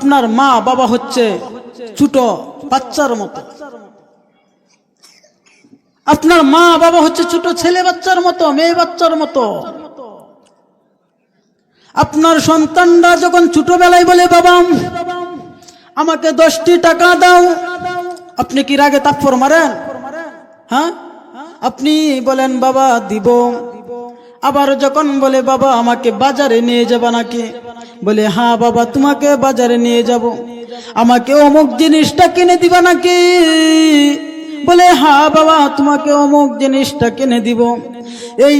আপনার মা বাবা হচ্ছে ছোট বাচ্চার মতো। আপনার মা বাবা হচ্ছে ছোট ছেলে বাচ্চার মতো, মেয়ে বাচ্চার মতো। আপনার সন্তানরা যখন ছোটবেলায় বলে, বাবা, আমাকে দশটি টাকা দাও। আপনি কি রাগে তাপ্পর মারেন? হ্যাঁ? আপনি বলেন, বাবা, দিব। আবার যখন বলে, বাবা, আমাকে বাজারে নিয়ে যাবা নাকি? বলে হ্যাঁ বাবা, তোমাকে বাজারে নিয়ে যাব। আমাকে অমুক জিনিসটা কিনে দিবা নাকি? বলে হ্যাঁ বাবা, তোমাকে অমুক জিনিসটা কিনে দিব। এই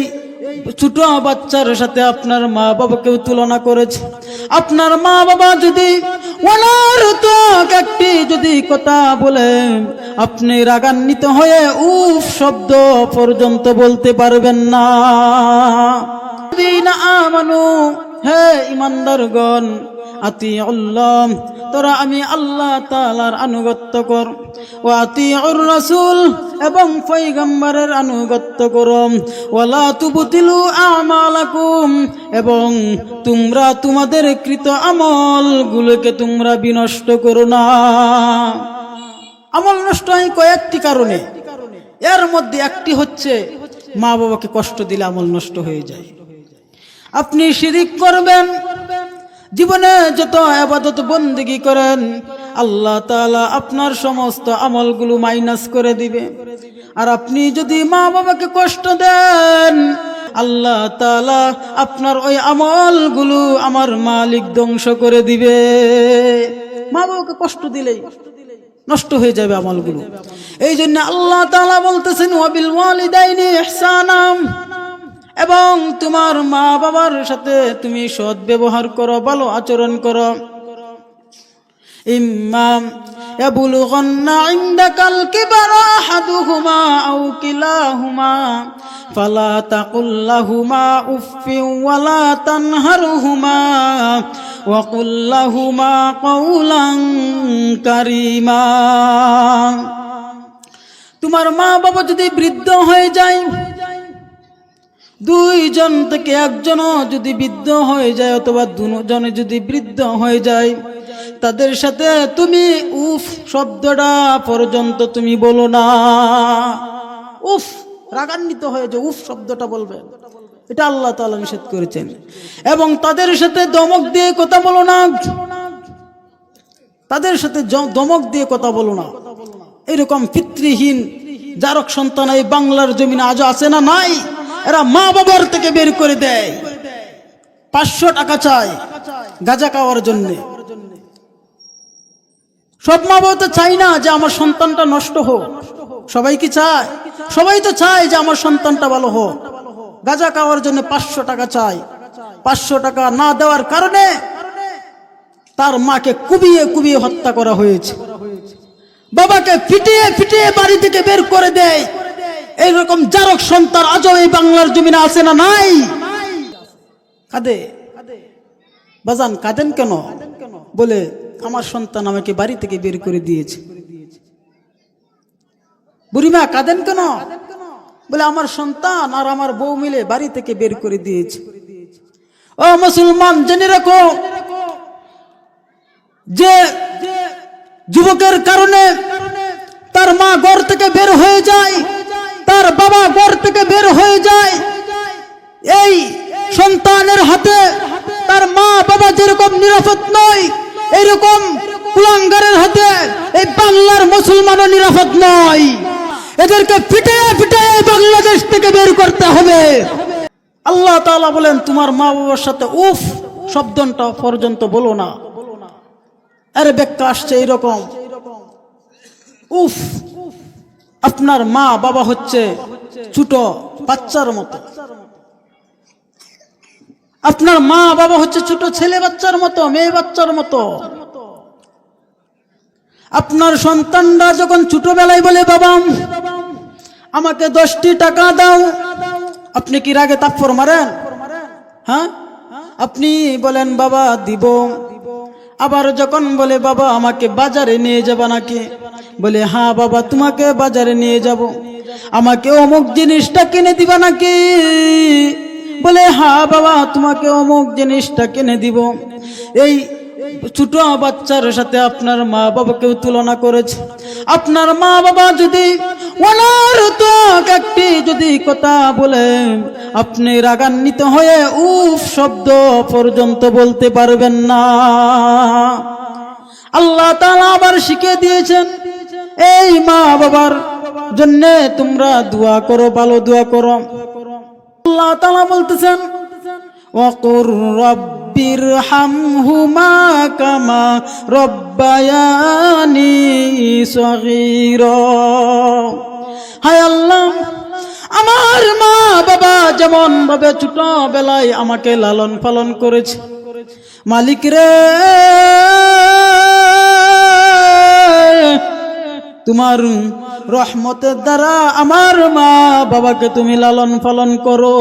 ছোট বাচ্চার সাথে আপনার মা বাবাকেও তুলনা করেছে। আপনার মা বাবা যদি অনারতক একটি যদি কথা বলে, আপনি রাগান্বিত হয়ে উফ শব্দ পর্যন্ত বলতে পারবেন না। আমানু হে ইমানদারগণ আতি আল্লাহ তোরা আমি আল্লাহ তালার আনুগত্য কর। ও আতি রাসূল, এবং পৈগম্বরের আনুগত্য করো। ওয়ালা তুবতিলু আমালাকুম, এবং তোমরা তোমাদের কৃত আমলগুলোকে তোমরা বিনষ্ট করো না। আমল নষ্ট হয় কয়েকটি কারণে। এর মধ্যে একটি হচ্ছে মা বাবাকে কষ্ট দিলে আমল নষ্ট হয়ে যায়। আপনি শিরিক করবেন। জীবনে যত আবাদত বন্দিগি করেন, আল্লাহ তালা আপনার সমস্ত আমলগুলো মাইনাস করে দিবে। আর আপনি যদি মা বাবাকে কষ্ট দেন, আল্লাহ তালা আপনার ওই আমলগুলো আমার মালিক ধ্বংস করে দিবে। মা বাবাকে কষ্ট দিলেই নষ্ট হয়ে যাবে আমলগুলো। এই জন্য আল্লাহ তালা বলতেছেন ওয়াবিল ওয়ালিদাইনি ইহসানাম। এবং তোমার মা বাবার সাথে তুমি সৎ ব্যবহার করো ভালো আচরণ করো ইমাম يبلغن عندك الكبر أحدهما أو كلاهما فلا تقل لهما أف ولا تنهرهما وقل لهما قولا كريما তোমার মা বাবা যদি বৃদ্ধ হয়ে যায় দুইজন থেকে একজনও যদি বৃদ্ধ হয়ে যায় অথবা দুজনে যদি বৃদ্ধ হয়ে যায়, তাদের সাথে তুমি উফ শব্দটা পর্যন্ত তুমি বলো না। উফ, রাগান্বিত হয়ে যে উফ শব্দটা বলবে। এটা আল্লাহ তাআলা নিষেধ করেছেন। এবং তাদের সাথে দমক দিয়ে কথা বলো না। তাদের সাথে দমক দিয়ে কথা বলো না। এরকম পিতৃহীন জারক সন্তান এই বাংলার জমিনে আজও আছে না নাই? এরা মা বাবার থেকে বের করে দেয়। পাঁচশো টাকা চায় গাঁজা খাওয়ার জন্য। সব মা বাবা তো চাই না যে আমার সন্তানটা নষ্ট হোক। সবাই কি চায়? সবাই তো চায় যে আমার সন্তানটা ভালো হোক। গাঁজা খাওয়ার জন্য পাঁচশো টাকা চায়। পাঁচশো টাকা না দেওয়ার কারণে তার মাকে কুবিয়ে কুবিয়ে হত্যা করা হয়েছে। বাবাকে ফিটিয়ে ফিটিয়ে বাড়ি থেকে বের করে দেয়। এইরকম জারক সন্তান আজও এই বাংলার জমিনে আছে না নাই? কাঁদে? বাজান, কাঁদেন কেন? বলে, আমার সন্তান আমাকে বাড়ি থেকে বের করে দিয়েছে। বুড়িমা, কাঁদেন কেন? বলে, আমার সন্তান আর আমার বউ মিলে বাড়ি থেকে বের করে দিয়েছে। ও মুসলমান, জেনে রাখো, যে যুবকের কারণে তার মা ঘর থেকে বের হয়ে যায়। তার বাবা ঘর থেকে বের হয়ে যায়। এই সন্তানের হাতে তার মা বাবা যেরকম নিরাপদ নয় এইরকম কুলাঙ্গারের হাতে এই বাংলার মুসলমানও নিরাপদ নয়। এদেরকে পিটে পিটে বাংলাদেশ থেকে বের করতে হবে। আল্লাহ তাআলা বলেন, তোমার মা বাবার সাথে উফ শব্দটা পর্যন্ত বলো না। আরে ব্যাখ্যা আসছে এইরকম। উফ আপনার মা বাবা হচ্ছে ছোট বাচ্চার মতো। আপনার মা বাবা হচ্ছে ছোট ছেলে বাচ্চার মতো, মেয়ে বাচ্চার মতো। আপনার সন্তানরা যখন ছোটবেলায় বলে, বাবা, আমাকে দশটি টাকা দাও। আপনি কি রাগে তাপ্পর মারেন? হ্যাঁ? আপনি বলেন, বাবা, দিব। আবার যখন বলে, বাবা, আমাকে বাজারে নিয়ে যাবা নাকি? বলে হ্যাঁ বাবা, তোমাকে বাজারে নিয়ে যাব। আমাকে অমুক জিনিসটা কিনে দিবা নাকি? বলে হ্যাঁ বাবা, তোমাকে অমুক জিনিসটা কিনে দিব। এই ছোট বাচ্চার সাথে আপনার মা বাবাকেও তুলনা করেছে। আপনার মা বাবা যদি অনারত একটি যদি কথা বলে আপনি রাগান্বিত হয়ে উফ শব্দ পর্যন্ত বলতে পারবেন না। আল্লাহ তালা আবার শিখে দিয়েছেন, এই মা বাবার জন্য তোমরা দোয়া করো, ভালো দোয়া করো। আল্লাহ তালা বলতেছেন অকুর রব্বির হামহুমা কামা রব্বায়ানি সহির হায় আল্লাহ আমার মা বাবা যেমন ভাবে ছোট বেলায় আমাকে লালন পালন করেছে। মালিক রে, তোমার রহমতের দ্বারা আমার মা বাবাকে তুমি লালন পালন করো।